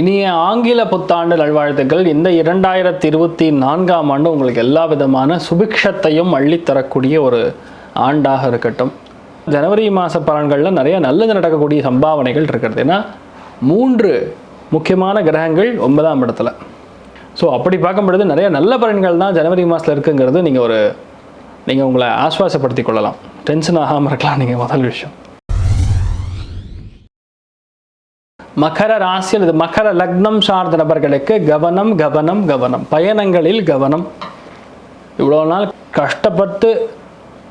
இனிய ஆங்கில புத்தாண்டு நல்வாழ்த்துக்கள். இந்த இரண்டாயிரத்தி இருபத்தி நான்காம் ஆண்டு உங்களுக்கு எல்லா விதமான சுபிக்ஷத்தையும் அள்ளித்தரக்கூடிய ஒரு ஆண்டாக இருக்கட்டும். ஜனவரி மாத பலன்களில் நிறைய நல்லது நடக்கக்கூடிய சம்பாவனைகள் இருக்கிறது. ஏன்னா மூன்று முக்கியமான கிரகங்கள் ஒன்பதாம் இடத்துல. ஸோ அப்படி பார்க்கும் பொழுது நிறைய நல்ல பலன்கள் தான் ஜனவரி மாதத்தில் இருக்குங்கிறது நீங்கள் ஒரு நீங்கள் உங்களை ஆஸ்வாசப்படுத்திக் கொள்ளலாம். டென்ஷன் ஆகாமல் இருக்கலாம் நீங்கள் முதல் விஷயம். மகர ராசியில் இது மகர லக்னம் சார்ந்த நபர்களுக்கு கவனம் கவனம் கவனம். பயணங்களில் கவனம். இவ்வளோ நாள் கஷ்டப்பட்டு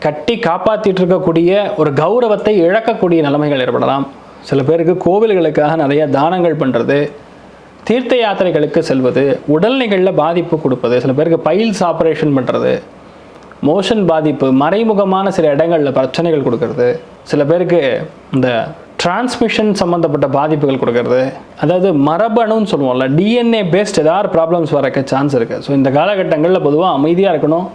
கட்டி காப்பாற்றிட்டு இருக்கக்கூடிய ஒரு கௌரவத்தை இழக்கக்கூடிய நிலைமைகள் ஏற்படலாம். சில பேருக்கு கோவில்களுக்காக நிறைய தானங்கள் பண்ணுறது தீர்த்த யாத்திரைகளுக்கு செல்வது உடல்நிலைகளில் பாதிப்பு கொடுப்பது சில பேருக்கு பைல்ஸ் ஆப்ரேஷன் பண்ணுறது மோஷன் பாதிப்பு மறைமுகமான சில இடங்களில் பிரச்சனைகள் கொடுக்கறது சில பேருக்கு இந்த டிரான்ஸ்மிஷன் சம்மந்தப்பட்ட பாதிப்புகள் கொடுக்கறது. அதாவது மரபணுன்னு சொல்லுவோம்ல டிஎன்ஏ பேஸ்ட் ஏதாவது ப்ராப்ளம்ஸ் வரக்க சான்ஸ் இருக்குது ஸோ இந்த காலகட்டங்களில் பொதுவாக அமைதியாக இருக்கணும்.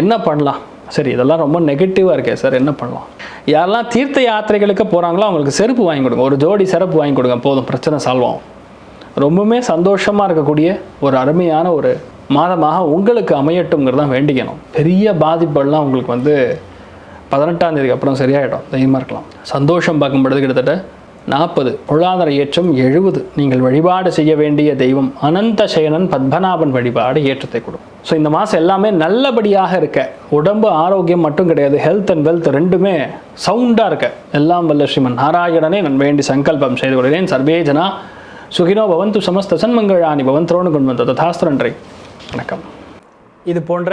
என்ன பண்ணலாம்? சரி இதெல்லாம் ரொம்ப நெகட்டிவாக இருக்கே சார் என்ன பண்ணலாம்? யாரெல்லாம் தீர்த்த யாத்திரைகளுக்கு போகிறாங்களோ அவங்களுக்கு செருப்பு வாங்கி கொடுங்க. ஒரு ஜோடி செருப்பு வாங்கி கொடுங்க. போதும் பிரச்சனை சால்வ் ஆகும். ரொம்பவுமே சந்தோஷமாக இருக்கக்கூடிய ஒரு அருமையான ஒரு மாதமாக உங்களுக்கு அமையட்டுங்கிறதான் வேண்டிக்கணும். பெரிய பாதிப்பெல்லாம் உங்களுக்கு வந்து பதினெட்டாம் தேதிக்கு அப்புறம் சரியாயிடும். தைரியமாக இருக்கலாம் சந்தோஷம் பார்க்கும்பொழுது கிட்டத்தட்ட நாற்பது. பொருளாதார ஏற்றம் எழுபது. நீங்கள் வழிபாடு செய்ய வேண்டிய தெய்வம் அனந்த சேனன் பத்மநாபன் வழிபாடு ஏற்றத்தை கொடுக்கும் ஸோ இந்த மாதம் எல்லாமே நல்லபடியாக இருக்க. உடம்பு ஆரோக்கியம் மட்டும் கிடையாது. ஹெல்த் அண்ட் வெல்த் ரெண்டுமே சவுண்டாக இருக்க. எல்லாம் வல்ல ஸ்ரீமன் நாராயணனே நான் வேண்டி சங்கல்பம் செய்து கொள்கிறேன். சர்வேஜனா சுகினோ பவந்து சமஸ்த சன்மங்களானி பவந்தரோனு கொண்டு வந்த ததாஸ்து வணக்கம். இது போன்ற